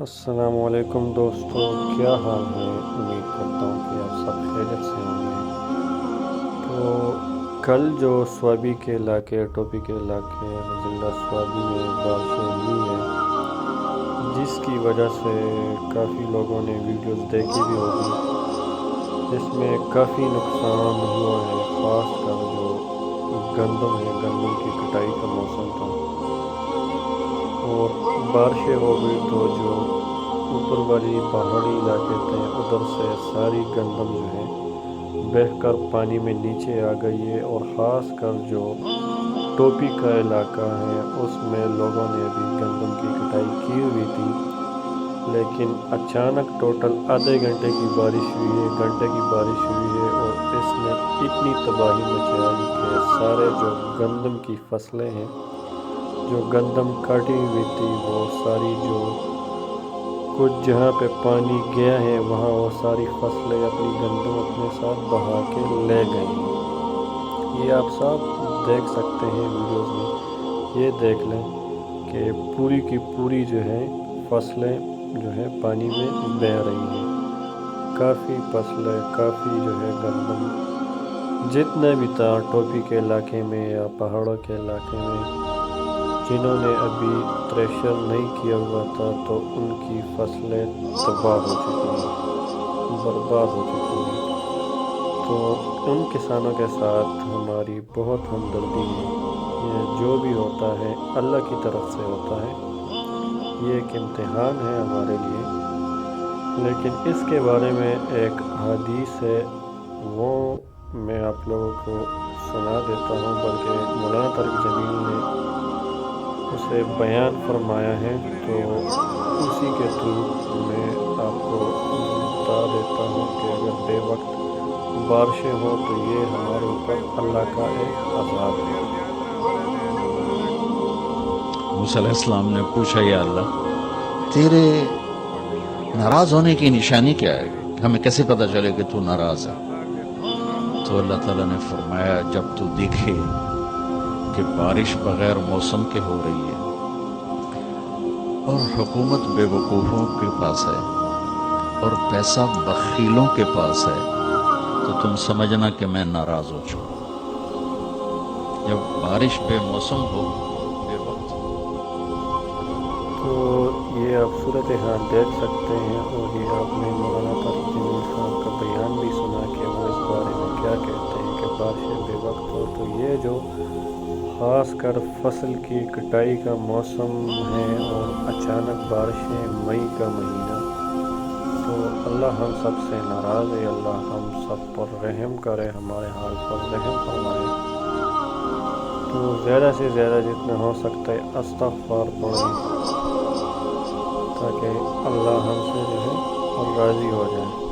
असलकुम दोस्तों, क्या हाल है? उम्मीद करता हूँ कि आप सब खैरियत से होंगे। तो कल जो स्वाबी के इलाके, टोपी के इलाके ज़िला स्वाबी में बारिशें हुई हैं, जिसकी वजह से काफ़ी लोगों ने वीडियोस देखी भी होगी। इसमें काफ़ी नुकसान हुआ है, ख़ास कर जो गंदम है, गंदम का बारिशें हो गई तो जो ऊपर वाली पहाड़ी इलाके थे, उधर से सारी गंदम जो है बहकर पानी में नीचे आ गई है और ख़ास कर जो टोपी का इलाका है, उसमें लोगों ने भी गंदम की कटाई की हुई थी। लेकिन अचानक टोटल आधे घंटे की बारिश हुई है, घंटे की बारिश हुई है और इसने इतनी तबाही मचाई कि सारे जो गंदम की फ़सलें हैं जो गंदम काटी हुई थी, वो सारी जो कुछ जहाँ पे पानी गया है, वहाँ वो सारी फ़सलें अपनी गंदम अपने साथ बहा के ले गई। ये आप सब देख सकते हैं वीडियोस में। ये देख लें कि पूरी की पूरी जो है, फ़सलें जो है पानी में बह रही हैं। काफ़ी फ़सलें, काफ़ी जो है गंदम। जितने भी था, टोपी के इलाके में या पहाड़ों के इलाके में जिन्होंने अभी थ्रेशर नहीं किया हुआ था तो उनकी फ़सलें तबाह हो चुकी हैं, बर्बाद हो चुकी हैं। तो उन किसानों के साथ हमारी बहुत हमदर्दी है। जो भी होता है, अल्लाह की तरफ़ से होता है। ये एक इम्तहान है हमारे लिए। लेकिन इसके बारे में एक हदीस है, वो मैं आप लोगों को सुना देता हूँ, बल्कि मौलाना तरक जमील ने उसे बयान फरमाया है तो उसी के थ्रू मैं आपको बता देता हूँ कि अगर बेवक्त बारिशें हो तो ये हमारे ऊपर अल्लाह का एक आज़ाद है। मूसम ने पूछा, या अल्लाह, तेरे नाराज़ होने की निशानी क्या है? हमें कैसे पता चले कि तू नाराज़ है? तो अल्लाह ताला ने फरमाया, जब तू देखे कि बारिश बगैर मौसम के हो रही है। और हुकूमत बेवकूफ़ों के पास है, और पैसा बखीलों के पास है तो तुम समझना कि मैं नाराज़ हो चुका जब बारिश बेमौसम हो, बेवक्त। तो ये आप सूरत हाल देख सकते हैं, और ये आपने मौलाना तरीन साहब का बयान भी सुना कि वो इस बारे में क्या कहते हैं कि बारिश बेवक्त हो तो ये जो ख़ास कर फ़सल की कटाई का मौसम है और अचानक बारिशें मई का महीना। तो अल्लाह हम सबसे नाराज़ है, अल्लाह हम सब पर रहम करे, हमारे हाल पर रहम फरमाए। तो ज़्यादा से ज़्यादा जितना हो सकता है अस्तफ़ार पढ़ें, ताकि अल्लाह हमसे जो है और राज़ी हो जाए।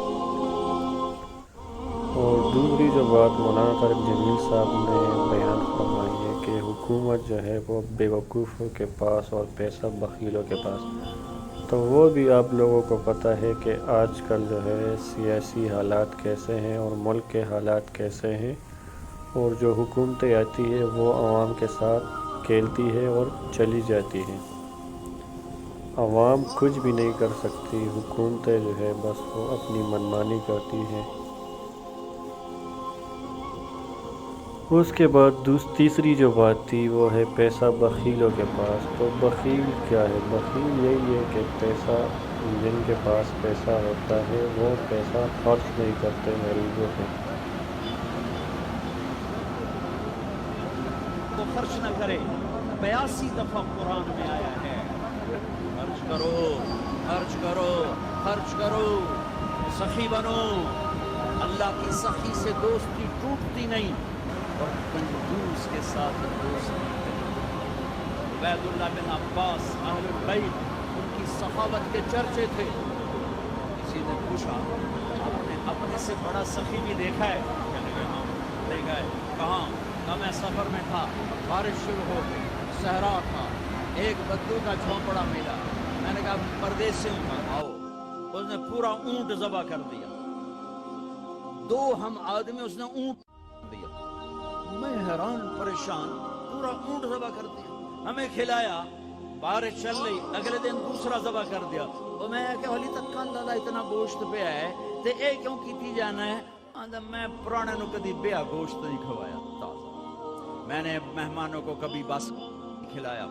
दूसरी जो बात मौलाना तरफ़ जमील साहब ने बयान फरमाई है कि हुकूमत जो है वो बेवकूफ़ों के पास और पैसा बखीलों के पास तो वो भी आप लोगों को पता है कि आजकल जो है सियासी हालात कैसे हैं और मुल्क के हालात कैसे हैं और जो हुकूमतें आती है वो आवाम के साथ खेलती है और चली जाती है। आवाम कुछ भी नहीं कर सकती, हुकूमतें जो है बस वो अपनी मनमानी करती हैं। उसके बाद तीसरी जो बात थी, वो है पैसा बखीलों के पास। तो बखील क्या है? बखील यही है कि पैसा, जिनके पास पैसा होता है, वो पैसा खर्च नहीं करते गरीबों पे। वो खर्च न करे। बयासी दफ़ा कुरान में आया है। खर्च करो खर्च करो खर्च करो। सखी बनो। अल्लाह की सखी से दोस्ती टूटती नहीं। और कंजूस के साथ वैदुल्ला बिन अब्बास बैत, उनकी सखावत के चर्चे थे। किसी ने पूछा, आपने अपने से बड़ा सखी भी देखा है? कहने लगे हाँ कहाँ? मैं सफ़र में था? बारिश शुरू हो गई, सहरा था। एक बद्दू का झोंपड़ा मिला। मैंने कहा, परदेश से आओ। उसने पूरा ऊँट जबा कर दिया। दो हम आदमी उसने ऊँट मैं हैरान, परेशान, पूरा ऊँट जबा कर दिया। हमें खिलाया, बारिश चल रही, अगले दिन दूसरा जबा कर दिया। तो मैं क्या हली तक लाला इतना गोश्त पे है, ते ए क्यों कीती जाना है? आंदा, मैं पुराने कदी बेया गोश्त नहीं खवाया, ताज़ा। मैंने मेहमानों को कभी बस खिलाया।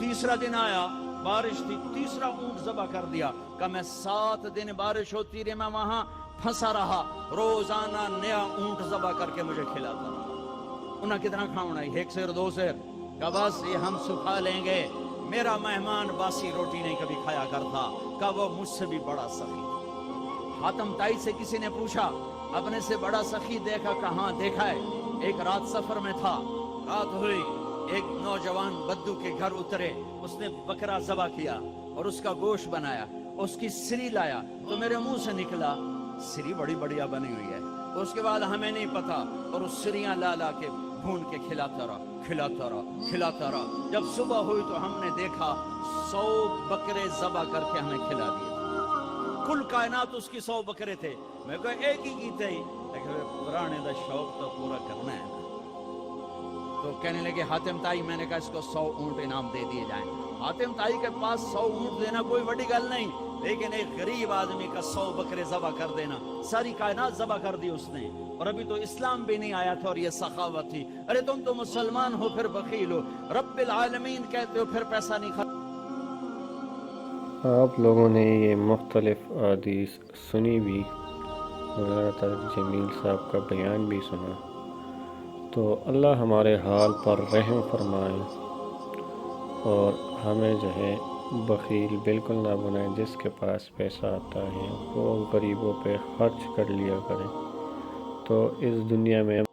तीसरा दिन आया, बारिश थी, तीसरा ऊँट जबा कर दिया। का मैं सात दिन बारिश होती रही, मैं वहाँ फंसा रहा, रोज़ाना नया ऊँट जबा करके मुझे खिलाता रहा। उन्हें कितना खावना है एक शेर, दो शेर। का बस ये हम सुखा लेंगे। मेरा मेहमान बासी रोटी नहीं कभी खाया करता। का वो मुझसे भी बड़ा सखी। हातम ताई से किसी ने पूछा, अपने से बड़ा सखी देखा, कहाँ देखा है? एक रात सफ़र में था। रात हुई, एक नौजवान बद्दू के घर उतरे। उसने बकरा जबा किया और उसका गोश्त बनाया। उसकी सिरी लाया तो मेरे मुँह से निकला। सिरी बड़ी बढ़िया बनी हुई है। उसके बाद हमें नहीं पता, और उस सिरियाँ ला ला के भून के खिलाता रहा खिलाता रहा खिलाता रहा। जब सुबह हुई तो हमने देखा, सौ बकरे जबा करके हमें खिला दिए। कुल कायनात उसकी सौ बकरे थे। मैं कहा, एक ही थे लेकिन पुराने का शौक तो पूरा करना है। तो कहने लगे, हातिम ताई, मैंने कहा, इसको सौ ऊँट इनाम दे दिए जाएँ हातिम ताई के पास सौ ऊँट देना कोई बड़ी गल नहीं, लेकिन एक गरीब आदमी का सौ बकरे जबा कर देना। सारी कायनात जबा कर दी उसने। और अभी तो इस्लाम भी नहीं आया था और ये सखावत थी। अरे तुम तो मुसलमान हो, फिर बकील हो। रब्बिल आलमीन कहते हो, फिर पैसा नहीं खा आप लोगों ने ये मुख्तलिफ़ हदीस सुनी भी ज़्यादातर जमील साहब का बयान भी सुना। तो अल्लाह हमारे हाल पर रहम फरमाए, और हमें जो है बकील बिल्कुल ना बनाए, जिसके पास पैसा आता है, वो गरीबों पे खर्च कर लिया करें। तो इस दुनिया में